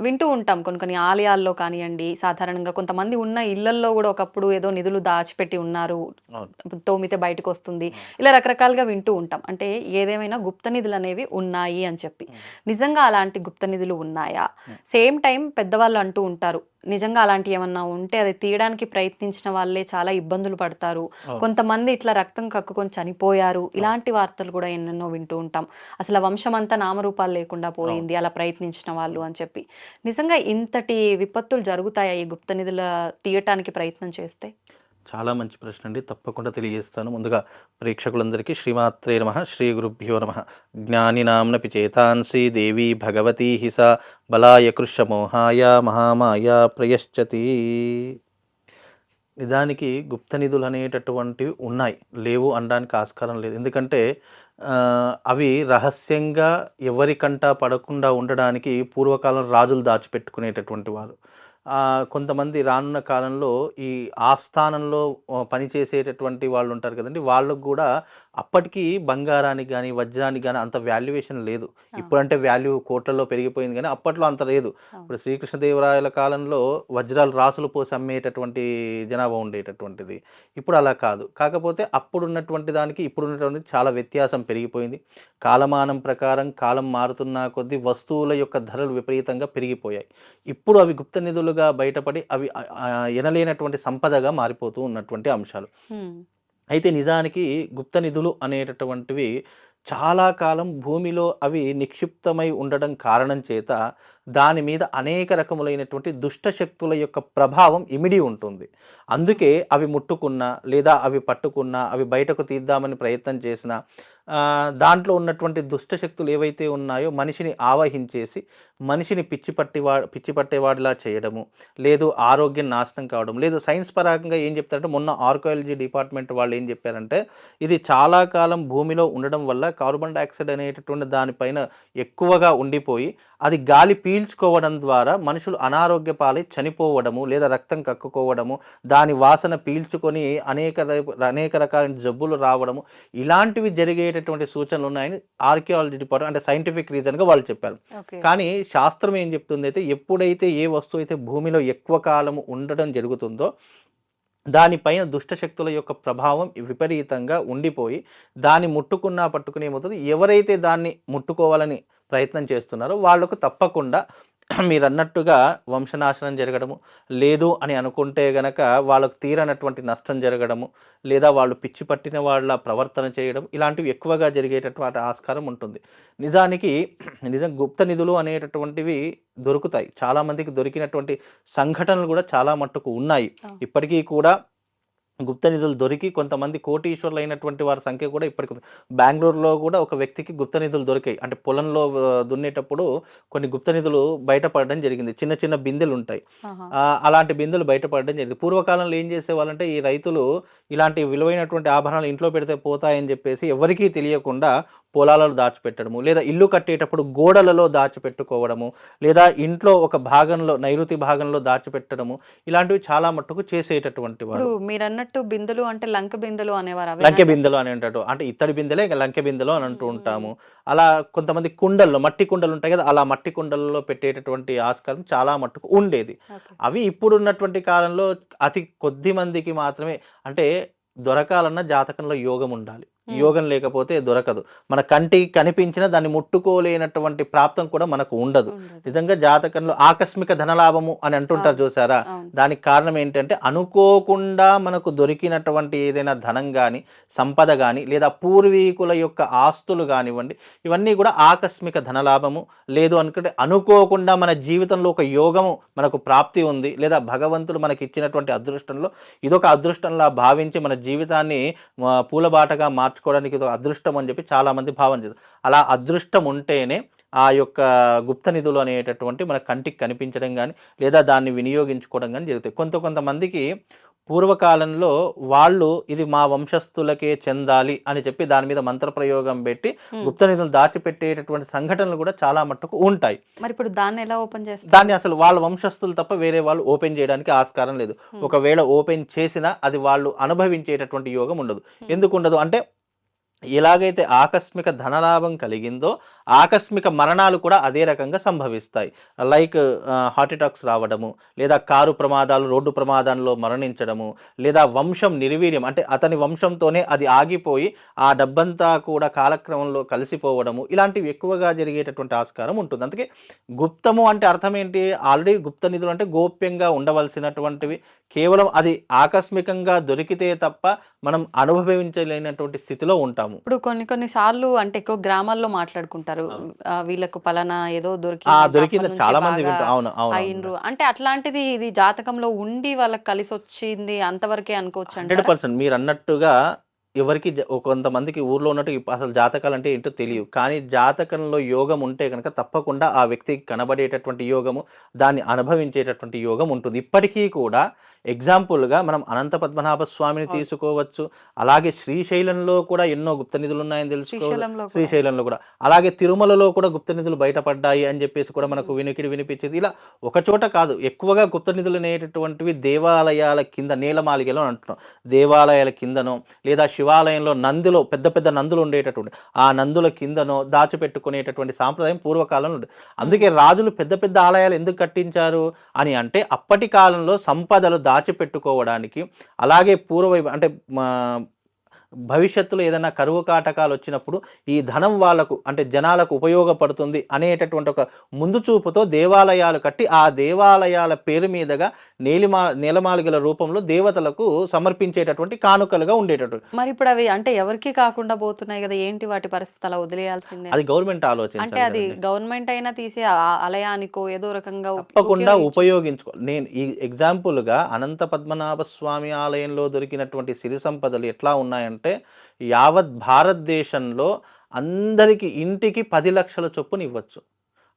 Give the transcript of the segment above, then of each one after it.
వింటూ ఉంటాం కొన్ని కొన్ని ఆలయాల్లో కానివ్వండి సాధారణంగా కొంతమంది ఉన్న ఇళ్ళల్లో కూడా ఒకప్పుడు ఏదో నిధులు దాచిపెట్టి ఉన్నారు. తోమితే బయటకు వస్తుంది ఇలా రకరకాలుగా వింటూ ఉంటాం. అంటే ఏదేమైనా గుప్త నిధులు అనేవి ఉన్నాయి అని చెప్పి. నిజంగా అలాంటి గుప్త నిధులు ఉన్నాయా? సేమ్ టైం పెద్దవాళ్ళు అంటూ ఉంటారు. నిజంగా అలాంటి ఏమన్నా ఉంటే అది తీయడానికి ప్రయత్నించిన వాళ్ళే చాలా ఇబ్బందులు పడతారు. కొంతమంది ఇట్లా రక్తం కక్కుకొని చనిపోయారు. ఇలాంటి వార్తలు కూడా ఎన్నెన్నో వింటూ ఉంటాం. అసలు వంశం అంతా నామరూపాలు లేకుండా పోయింది అలా ప్రయత్నించిన వాళ్ళు అని చెప్పి. నిజంగా ఇంతటి విపత్తులు జరుగుతాయా ఈ గుప్త నిధుల తీయటానికి ప్రయత్నం చేస్తే? చాలా మంచి ప్రశ్న అండి తప్పకుండా తెలియజేస్తాను. ముందుగా ప్రేక్షకులందరికీ శ్రీమాత్రే నమ. శ్రీ గురుభ్యో నమ. జ్ఞానినాంనపి చేతాంసి దేవి భగవతీ హిస బలాయ కృష్యమోహాయ మహామాయ ప్రయశ్చతి. నిజానికి గుప్త నిధులు అనేటటువంటివి ఉన్నాయి. లేవు అనడానికి ఆస్కారం లేదు. ఎందుకంటే అవి రహస్యంగా ఎవరికంటా పడకుండా ఉండడానికి పూర్వకాలం రాజులు దాచిపెట్టుకునేటటువంటి వారు. కొంతమంది రానున్న కాలంలో ఈ ఆస్థానంలో పనిచేసేటటువంటి వాళ్ళు ఉంటారు కదండి. వాళ్ళకు కూడా అప్పటికి బంగారానికి కానీ వజ్రానికి కానీ అంత వాల్యుయేషన్ లేదు. ఇప్పుడంటే వాల్యూ కోట్లలో పెరిగిపోయింది కానీ అప్పట్లో అంత లేదు. ఇప్పుడు శ్రీకృష్ణదేవరాయల కాలంలో వజ్రాలు రాసులు పోసి అమ్మేటటువంటి జనాభా ఉండేటటువంటిది. ఇప్పుడు అలా కాదు. కాకపోతే అప్పుడు ఉన్నటువంటి దానికి ఇప్పుడు ఉన్నటువంటి చాలా వ్యత్యాసం పెరిగిపోయింది. కాలమానం ప్రకారం కాలం మారుతున్న కొద్దీ వస్తువుల యొక్క ధరలు విపరీతంగా పెరిగిపోయాయి. ఇప్పుడు అవి గుప్త నిధులుగా బయటపడి అవి ఎనలేనటువంటి సంపదగా మారిపోతూ ఉన్నటువంటి అంశాలు. అయితే నిజానికి గుప్త నిధులు అనేటటువంటివి చాలా కాలం భూమిలో అవి నిక్షిప్తమై ఉండడం కారణం చేత దాని మీద అనేక రకములైనటువంటి దుష్ట శక్తుల యొక్క ప్రభావం ఇమిడి ఉంటుంది. అందుకే అవి ముట్టుకున్నా లేదా అవి పట్టుకున్నా అవి బయటకు తీద్దామని ప్రయత్నం చేసినా దాంట్లో ఉన్నటువంటి దుష్ట శక్తులు ఏవైతే ఉన్నాయో మనిషిని ఆవహించేసి మనిషిని పిచ్చి పట్టివా పిచ్చి పట్టేవాడిలా చేయడము లేదు ఆరోగ్యం నాశనం కావడం లేదు సైన్స్ పరంగా ఏం చెప్తారంటే మొన్న ఆర్కాలజీ డిపార్ట్మెంట్ వాళ్ళు ఏం చెప్పారంటే ఇది చాలా కాలం భూమిలో ఉండడం వల్ల కార్బన్ డైఆక్సైడ్ అనేటటువంటి దానిపైన ఎక్కువగా ఉండిపోయి అది గాలి పీల్చుకోవడం ద్వారా మనుషులు అనారోగ్య పాలై చనిపోవడము లేదా రక్తం కక్కుకోవడము దాని వాసన పీల్చుకొని అనేక అనేక రకాల జబ్బులు రావడము ఇలాంటివి జరిగేటటువంటి సూచనలు ఉన్నాయని ఆర్కియాలజీ డిపార్ట్మెంట్ అంటే సైంటిఫిక్ రీజన్గా వాళ్ళు చెప్పారు. కానీ శాస్త్రం ఏం చెప్తుంది అయితే ఎప్పుడైతే ఏ వస్తువు అయితే భూమిలో ఎక్కువ కాలం ఉండడం జరుగుతుందో దానిపైన దుష్టశక్తుల యొక్క ప్రభావం విపరీతంగా ఉండిపోయి దాన్ని ముట్టుకున్నా పట్టుకుని ఏమవుతుంది ఎవరైతే దాన్ని ముట్టుకోవాలని ప్రయత్నం చేస్తున్నారో వాళ్ళకు తప్పకుండా మీరు అన్నట్టుగా వంశనాశనం జరగడము లేదు అని అనుకుంటే గనక వాళ్ళకు తీరనటువంటి నష్టం జరగడము లేదా వాళ్ళు పిచ్చి పట్టిన వాళ్ళ ప్రవర్తన చేయడం ఇలాంటివి ఎక్కువగా జరిగేటటువంటి ఆస్కారం ఉంటుంది. నిజానికి నిజం గుప్త నిధులు అనేటటువంటివి దొరుకుతాయి. చాలామందికి దొరికినటువంటి సంఘటనలు కూడా చాలా మట్టుకు ఉన్నాయి. ఇప్పటికీ కూడా గుప్త నిధులు దొరికి కొంతమంది కోటీశ్వరులు అయినటువంటి వారి సంఖ్య కూడా ఇప్పటికి. బెంగళూరులో కూడా ఒక వ్యక్తికి గుప్త నిధులు దొరికాయి. అంటే పొలంలో దున్నేటప్పుడు కొన్ని గుప్త నిధులు బయటపడడం జరిగింది. చిన్న చిన్న బిందెలు ఉంటాయి. అలాంటి బిందెలు బయటపడడం జరిగింది. పూర్వకాలంలో ఏం చేసేవాళ్ళంటే ఈ రైతులు ఇలాంటి విలువైనటువంటి ఆభరణాలు ఇంట్లో పెడితే పోతాయని చెప్పేసి ఎవరికీ తెలియకుండా పొలాలలో దాచిపెట్టడము లేదా ఇల్లు కట్టేటప్పుడు గోడలలో దాచిపెట్టుకోవడము లేదా ఇంట్లో ఒక భాగంలో నైరుతి భాగంలో దాచిపెట్టడము ఇలాంటివి చాలా మట్టుకు చేసేటటువంటి వారు మీరు అన్నట్టు బిందులు అంటే లంక బిందులు అనేవారు లంకె బిందెలు అని అంటారు. అంటే ఇత్తడి బిందెలే లంకె బిందెలు అని అంటూ. ఉంటాము. అలా కొంతమంది కుండల్లో మట్టి కుండలు ఉంటాయి కదా అలా మట్టి కుండల్లో పెట్టేటటువంటి ఆస్కారం చాలా మట్టుకు ఉండేది. అవి ఇప్పుడున్నటువంటి కాలంలో అతి కొద్ది మందికి మాత్రమే అంటే దొరకాలన్న జాతకంలో యోగం ఉండాలి. యోగం లేకపోతే దొరకదు. మన కంటికి కనిపించిన దాన్ని ముట్టుకోలేనటువంటి ప్రాప్తం కూడా మనకు ఉండదు. నిజంగా జాతకంలో ఆకస్మిక ధనలాభము అని అంటుంటారు. చూసారా? దానికి కారణం ఏంటంటే అనుకోకుండా మనకు దొరికినటువంటి ఏదైనా ధనం కానీ సంపద కానీ లేదా పూర్వీకుల యొక్క ఆస్తులు కానివ్వండి ఇవన్నీ కూడా ఆకస్మిక ధనలాభము. లేదు అనుకుంటే అనుకోకుండా మన జీవితంలో ఒక యోగము మనకు ప్రాప్తి ఉంది లేదా భగవంతుడు మనకి ఇచ్చినటువంటి అదృష్టంలో ఇదొక అదృష్టంలా భావించి మన జీవితాన్ని పూలబాటగా మార్చుకోవడానికి ఇదొక అదృష్టం అని చెప్పి చాలామంది భావన చేస్తారు అలా అదృష్టం ఉంటేనే ఆ యొక్క గుప్త నిధులు అనేటటువంటి మన కంటికి కనిపించడం కానీ లేదా దాన్ని వినియోగించుకోవడం కానీ జరుగుతాయి. కొంత కొంతమందికి పూర్వకాలంలో వాళ్ళు ఇది మా వంశస్థులకే చెందాలి అని చెప్పి దాని మీద మంత్ర ప్రయోగం పెట్టి. గుప్త నిధులు దాచిపెట్టేటటువంటి సంఘటనలు కూడా చాలా మట్టుకు ఉంటాయి. మరి ఇప్పుడు దాన్ని ఎలా ఓపెన్ చేస్తారు? దాన్ని అసలు వాళ్ళ వంశస్థులు తప్ప వేరే వాళ్ళు ఓపెన్ చేయడానికి ఆస్కారం లేదు. ఒకవేళ ఓపెన్ చేసినా అది వాళ్ళు అనుభవించేటటువంటి యోగం ఉండదు. ఎందుకు ఉండదు? అంటే ఎలాగైతే ఆకస్మిక ధనలాభం కలిగిందో ఆకస్మిక మరణాలు కూడా అదే రకంగా సంభవిస్తాయి. లైక్ హార్ట్ అటాక్స్ రావడము లేదా కారు ప్రమాదాలు రోడ్డు ప్రమాదంలో మరణించడము లేదా వంశం నిర్వీర్యం అంటే అతని వంశంతోనే అది ఆగిపోయి ఆ డబ్బంతా కూడా కాలక్రమంలో కలిసిపోవడము ఇలాంటివి ఎక్కువగా జరిగేటటువంటి ఆస్కారం ఉంటుంది. అందుకే గుప్తము అంటే అర్థం ఏంటి ఆల్రెడీ గుప్త నిధులు అంటే గోప్యంగా ఉండవలసినటువంటివి. కేవలం అది ఆకస్మికంగా దొరికితే తప్ప మనం అనుభవించలేనటువంటి స్థితిలో ఉంటాం. ఉంటాము ఇప్పుడు కొన్ని కొన్ని సార్లు అంటే ఎక్కువ గ్రామాల్లో మాట్లాడుకుంటారు. వీళ్ళకు పలానా ఏదో దొరికింది దొరికింది. చాలా మంది అవును అవును అంటే అట్లాంటిది ఇది జాతకంలో ఉండి వాళ్ళకి కలిసి వచ్చింది అంతవరకే అనుకోవచ్చు హండ్రెడ్ పర్సెంట్. మీరు అన్నట్టుగా ఎవరికి కొంతమందికి ఊర్లో ఉన్నట్టు అసలు జాతకాలు అంటే ఏంటో తెలియవు కానీ జాతకంలో యోగం ఉంటే కనుక తప్పకుండా ఆ వ్యక్తికి కనబడేటటువంటి యోగము దాన్ని అనుభవించేటటువంటి యోగం ఉంటుంది. ఇప్పటికీ కూడా ఎగ్జాంపుల్గా మనం అనంత పద్మనాభ స్వామిని. తీసుకోవచ్చు. అలాగే శ్రీశైలంలో కూడా ఎన్నో గుప్త నిధులు ఉన్నాయని తెలుసుకోవచ్చు. శ్రీశైలంలో కూడా. అలాగే తిరుమలలో కూడా గుప్త నిధులు బయటపడ్డాయి అని చెప్పేసి కూడా మనకు వినికిడి వినిపించేది. ఇలా ఒక చోట కాదు ఎక్కువగా గుప్త నిధులు అనేటటువంటివి దేవాలయాల కింద నీలమాలిగలో అంటున్నాం. దేవాలయాల కిందనో లేదా శివాలయంలో నందిలో పెద్ద పెద్ద నందులు ఉండేటటువంటి ఆ నందుల కిందనో దాచిపెట్టుకునేటటువంటి సాంప్రదాయం పూర్వకాలంలో ఉంది అందుకే రాజులు పెద్ద పెద్ద ఆలయాలు ఎందుకు కట్టించారు అని అంటే అప్పటి కాలంలో సంపదలు దాచిపెట్టుకోవడానికి అలాగే పూర్వ అంటే మా భవిష్యత్తులో ఏదైనా కరువు కాటకాలు వచ్చినప్పుడు ఈ ధనం వాళ్ళకు అంటే జనాలకు ఉపయోగపడుతుంది అనేటటువంటి ఒక ముందు చూపుతో దేవాలయాలు కట్టి ఆ దేవాలయాల పేరు మీదుగా నీలిమా నీలమాలిగల రూపంలో దేవతలకు సమర్పించేటటువంటి కానుకలుగా ఉండేటటువంటి మరి ఇప్పుడు అవి అంటే ఎవరికి కాకుండా పోతున్నాయి కదా ఏంటి వాటి పరిస్థితి అలా వదిలేయాల్సిందే? అది గవర్నమెంట్ అంటే ఆలోచన అది గవర్నమెంట్ అయినా తీసి ఆలయానికో ఏదో రకంగా తప్పకుండా ఉపయోగించు. ఉపయోగించుకో నేను ఈ ఎగ్జాంపుల్గా అనంత పద్మనాభ స్వామి ఆలయంలో దొరికినటువంటి సిరి సంపదలు ఎట్లా ఉన్నాయంటే యావత్ భారతదేశంలో అందరికి ఇంటికి పది లక్షల చొప్పున ఇవ్వచ్చు.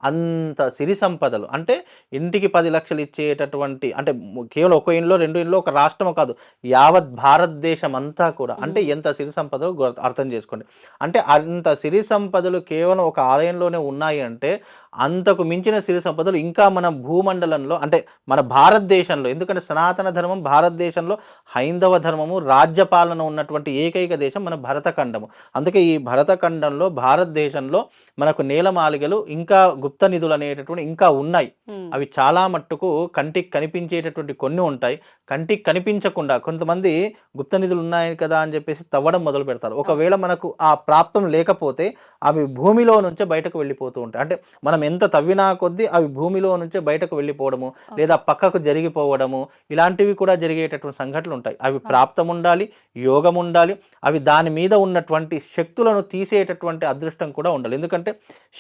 అంత సిరి సంపదలు. అంటే ఇంటికి పది లక్షలు ఇచ్చేటటువంటి అంటే కేవలం ఒక ఇంట్లో రెండు ఇంట్లో ఒక రాష్ట్రం కాదు యావత్ భారతదేశం అంతా కూడా అంటే. ఎంత సిరి సంపదలు అర్థం చేసుకోండి. అంటే అంత సిరి సంపదలు కేవలం ఒక ఆలయంలోనే ఉన్నాయి అంటే అంతకు మించిన సిరి సంపదలు ఇంకా మన భూమండలంలో అంటే మన భారతదేశంలో ఎందుకంటే సనాతన ధర్మం భారతదేశంలో హైందవ ధర్మము రాజ్యపాలన ఉన్నటువంటి ఏకైక దేశం మన భరతఖండము. అందుకే ఈ భరతఖండంలో భారతదేశంలో మనకు నేలమాలిగలు ఇంకా గుప్త నిధులు అనేటటువంటి ఇంకా ఉన్నాయి. అవి చాలా మట్టుకు కంటికి కనిపించేటటువంటి కొన్ని ఉంటాయి. కంటికి కనిపించకుండా కొంతమంది గుప్త నిధులు ఉన్నాయి కదా అని చెప్పేసి తవ్వడం మొదలు పెడతారు. ఒకవేళ మనకు ఆ ప్రాప్తం లేకపోతే అవి భూమిలో నుంచే బయటకు వెళ్ళిపోతూ ఉంటాయి. అంటే మనం ఎంత తవ్వినా కొద్దీ అవి భూమిలో నుంచే బయటకు వెళ్ళిపోవడము లేదా పక్కకు జరిగిపోవడము ఇలాంటివి కూడా జరిగేటటువంటి సంఘటనలు ఉంటాయి. అవి ప్రాప్తం ఉండాలి యోగం ఉండాలి అవి దాని మీద ఉన్నటువంటి శక్తులను తీసేటటువంటి అదృష్టం కూడా ఉండాలి. ఎందుకంటే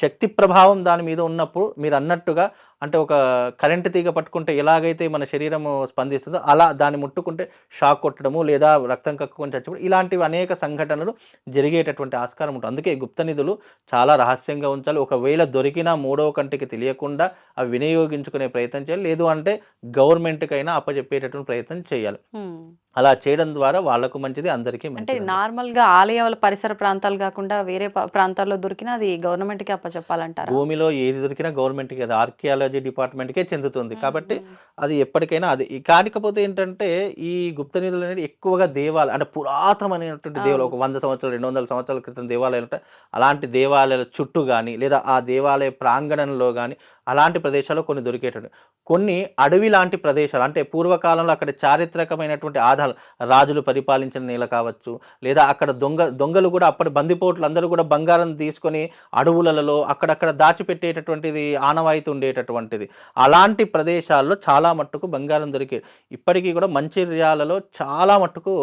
శక్తి ప్రభావం దాని మీద ఉన్నప్పుడు మీరు అన్నట్టుగా అంటే ఒక కరెంటు తీగ పట్టుకుంటే ఎలాగైతే మన శరీరము స్పందిస్తుందో అలా దాన్ని ముట్టుకుంటే షాక్ కొట్టడము లేదా రక్తం కక్కుకొని చచ్చిపోవడం ఇలాంటివి అనేక సంఘటనలు జరిగేటటువంటి ఆస్కారం ఉంటుంది. అందుకే గుప్త నిధులు చాలా రహస్యంగా ఉంచాలి. ఒకవేళ దొరికినా మూడవ కంటికి తెలియకుండా అవి వినియోగించుకునే ప్రయత్నం చేయాలి. లేదు అంటే గవర్నమెంట్కైనా అప్పచెప్పేటటువంటి ప్రయత్నం చేయాలి. అలా చేయడం ద్వారా వాళ్ళకు మంచిది అందరికీ అంటే మంచిది నార్మల్గా ఆలయాల పరిసర ప్రాంతాలు కాకుండా వేరే ప్రాంతాల్లో దొరికినా అది గవర్నమెంట్కి అప్పచెప్పాలంటారా? భూమిలో ఏది దొరికినా గవర్నమెంట్కి అది ఆర్కియాలజీ డిపార్ట్మెంట్కే చెందుతుంది. కాబట్టి అది ఎప్పటికైనా అది కాకపోతే ఏంటంటే ఈ గుప్త నిధులు అనేది ఎక్కువగా దేవాలయం అంటే పురాతనమైనటువంటి దేవాలయం ఒక వంద సంవత్సరాలు రెండు వందల సంవత్సరాల క్రితం దేవాలయాలు ఉంటాయి. అలాంటి దేవాలయాల చుట్టూ కానీ లేదా ఆ దేవాలయ ప్రాంగణంలో కానీ అలాంటి ప్రదేశాల్లో కొన్ని దొరికేటటువంటి కొన్ని అడవి లాంటి ప్రదేశాలు అంటే పూర్వకాలంలో అక్కడ చారిత్రకమైనటువంటి ఆధారాలు రాజులు పరిపాలించిన నేల కావచ్చు లేదా అక్కడ దొంగ దొంగలు కూడా అప్పటి బందిపోట్లు అందరూ కూడా బంగారం తీసుకొని అడవులలో అక్కడక్కడ దాచిపెట్టేటటువంటిది ఆనవాయితీ ఉండేటటువంటిది. అలాంటి ప్రదేశాల్లో చాలా మట్టుకు బంగారం దొరికే ఇప్పటికీ కూడా మంచిర్యాలలో చాలా మట్టుకు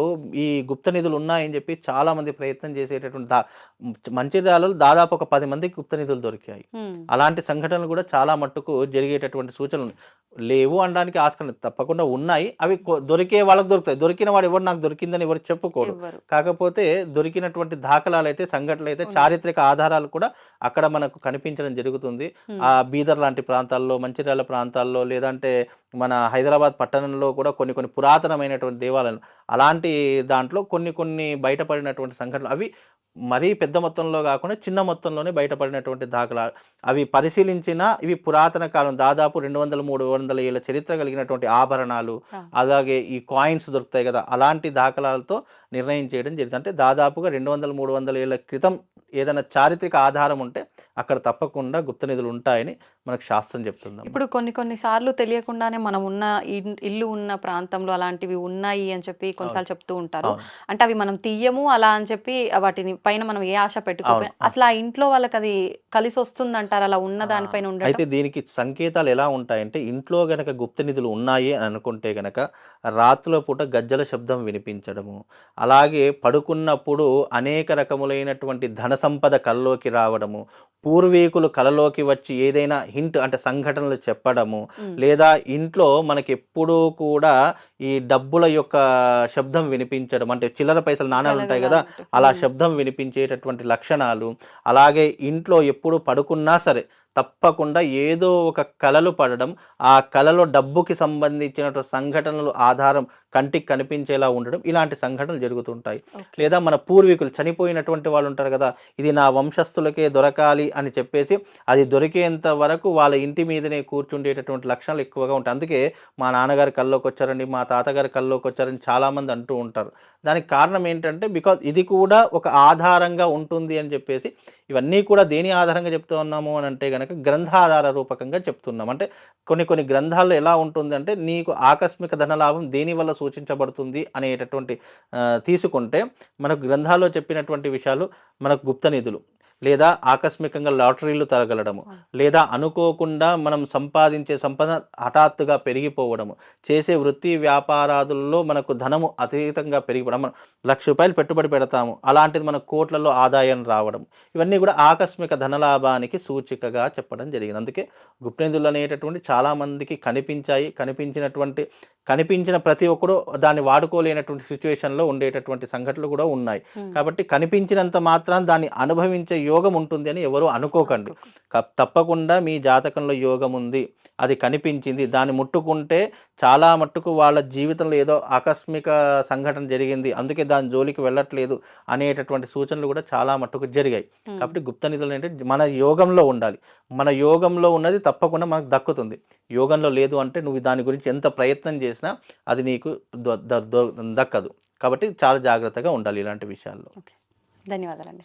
ఈ గుప్త నిధులు ఉన్నాయని చెప్పి చాలా మంది ప్రయత్నం చేసేటటువంటి దా మంచిర్యాలలో దాదాపు ఒక పది మందికి గుప్త నిధులు దొరికాయి. అలాంటి సంఘటనలు కూడా చాలా మట్టుకు జరిగేటటువంటి సూచనలు లేవు అనడానికి ఆస్కారం. తప్పకుండా ఉన్నాయి. అవి దొరికే వాళ్ళకి దొరుకుతాయి. దొరికిన వాడు ఎవరు నాకు దొరికిందని ఎవరు చెప్పుకోరు. కాకపోతే దొరికినటువంటి దాఖలాలు అయితే సంఘటనలు అయితే. చారిత్రక ఆధారాలు కూడా అక్కడ మనకు కనిపించడం జరుగుతుంది. ఆ బీదర్ లాంటి ప్రాంతాల్లో మంచిర్యాల ప్రాంతాల్లో లేదంటే మన హైదరాబాద్ పట్టణంలో కూడా కొన్ని కొన్ని పురాతనమైనటువంటి దేవాలయాలు. అలాంటి దాంట్లో కొన్ని కొన్ని బయటపడినటువంటి సంఘటనలు. అవి మరీ పెద్ద మొత్తంలో కాకుండా చిన్న మొత్తంలోనే బయటపడినటువంటి దాఖలాలు అవి పరిశీలించిన ఇవి పురాతన కాలం దాదాపు రెండు వందల మూడు వందల ఏళ్ళ చరిత్ర కలిగినటువంటి ఆభరణాలు. అలాగే ఈ కాయిన్స్ దొరుకుతాయి కదా అలాంటి దాఖలాలతో నిర్ణయం చేయడం జరిగింది అంటే దాదాపుగా రెండు వందల మూడు వందల ఏళ్ళ క్రితం ఏదైనా చారిత్రక ఆధారం ఉంటే అక్కడ తప్పకుండా గుప్త నిధులు ఉంటాయని మనకు శాస్త్రం చెప్తుంది ఇప్పుడు కొన్ని కొన్ని సార్లు తెలియకుండానే మనం ఉన్న ఇల్లు ఉన్న ప్రాంతంలో అలాంటివి ఉన్నాయి అని చెప్పి కొన్నిసార్లు చెప్తూ ఉంటారు. అంటే అవి మనం తీయము అలా అని చెప్పి వాటిని పైన మనం ఏ ఆశ పెట్టుకోకపోయినా. అసలు ఆ ఇంట్లో వాళ్ళకి అది కలిసి వస్తుంది అంటారు అలా ఉన్న దానిపైన ఉండటం? అయితే దీనికి సంకేతాలు ఎలా ఉంటాయంటే ఇంట్లో గనక గుప్త నిధులు ఉన్నాయి అని అనుకుంటే గనక రాత్రుల పూట గజ్జల శబ్దం వినిపించడము అలాగే పడుకున్నప్పుడు అనేక రకములైనటువంటి ధన సంపద కల్లోకి రావడము పూర్వీకులు కలలోకి వచ్చి ఏదైనా హింట్ అంటే సంఘటనలు చెప్పడము. లేదా ఇంట్లో మనకి ఎప్పుడూ కూడా ఈ డబ్బుల యొక్క శబ్దం వినిపించడం అంటే చిల్లర పైసలు నాణాలు ఉంటాయి కదా. అలా. శబ్దం వినిపించేటటువంటి లక్షణాలు అలాగే ఇంట్లో ఎప్పుడు పడుకున్నా సరే తప్పకుండా ఏదో ఒక కలలు పడడం ఆ కలలో డబ్బుకి సంబంధించినటువంటి సంఘటనలు ఆధారం కంటికి కనిపించేలా ఉండడం ఇలాంటి సంఘటనలు జరుగుతుంటాయి. లేదా మన పూర్వీకులు చనిపోయినటువంటి వాళ్ళు ఉంటారు కదా ఇది నా వంశస్థులకే దొరకాలి అని చెప్పేసి అది దొరికేంత వరకు వాళ్ళ ఇంటి మీదనే కూర్చుండేటటువంటి లక్షణాలు ఎక్కువగా ఉంటాయి. అందుకే మా నాన్నగారి కల్లోకి వచ్చారండి మా తాతగారి కల్లోకి వచ్చారని చాలామంది అంటూ ఉంటారు. దానికి కారణం ఏంటంటే బికాజ్ ఇది కూడా ఒక ఆధారంగా ఉంటుంది అని చెప్పేసి ఇవన్నీ కూడా దేని ఆధారంగా చెప్తూ ఉన్నాము అని అంటే కనుక గ్రంథాధార రూపకంగా చెప్తున్నాం. అంటే కొన్ని కొన్ని గ్రంథాల్లో ఎలా ఉంటుంది అంటే నీకు ఆకస్మిక ధనలాభం దేని వల్ల సూచించబడుతుంది అనేటటువంటి తీసుకుంటే మనకు గ్రంథాల్లో చెప్పినటువంటి విషయాలు మనకు గుప్త నిధులు. లేదా ఆకస్మికంగా లాటరీలు తరగలడము లేదా అనుకోకుండా మనం సంపాదించే సంపద హఠాత్తుగా పెరిగిపోవడము చేసే వృత్తి వ్యాపారాదుల్లో మనకు ధనము అతీతంగా పెరిగిపోవడం మనం లక్ష రూపాయలు పెట్టుబడి పెడతాము అలాంటిది మనకు కోట్లలో ఆదాయం రావడం ఇవన్నీ కూడా ఆకస్మిక ధనలాభానికి సూచికగా చెప్పడం జరిగింది. అందుకే గుప్తనిధులు అనేటటువంటి చాలామందికి కనిపించాయి కనిపించినటువంటి కనిపించిన ప్రతి ఒక్కరు దాన్ని వాడుకోలేనటువంటి సిచ్యువేషన్లో ఉండేటటువంటి సంఘటనలు కూడా ఉన్నాయి. కాబట్టి కనిపించినంత మాత్రం దాన్ని అనుభవించే యోగం ఉంటుంది అని ఎవరు అనుకోకండి. తప్పకుండా మీ జాతకంలో యోగం ఉంది అది కనిపించింది దాన్ని ముట్టుకుంటే చాలా మట్టుకు వాళ్ళ జీవితంలో ఏదో ఆకస్మిక సంఘటన జరిగింది అందుకే దాని జోలికి వెళ్ళట్లేదు అనేటటువంటి సూచనలు కూడా చాలా మట్టుకు జరిగాయి. కాబట్టి గుప్త నిధులు అంటే మన యోగంలో ఉండాలి. మన యోగంలో ఉన్నది తప్పకుండా మనకు దక్కుతుంది. యోగంలో లేదు అంటే నువ్వు దాని గురించి ఎంత ప్రయత్నం చేసినా అది నీకు దక్కదు. కాబట్టి చాలా జాగ్రత్తగా ఉండాలి ఇలాంటి విషయాల్లో. ధన్యవాదాలండి.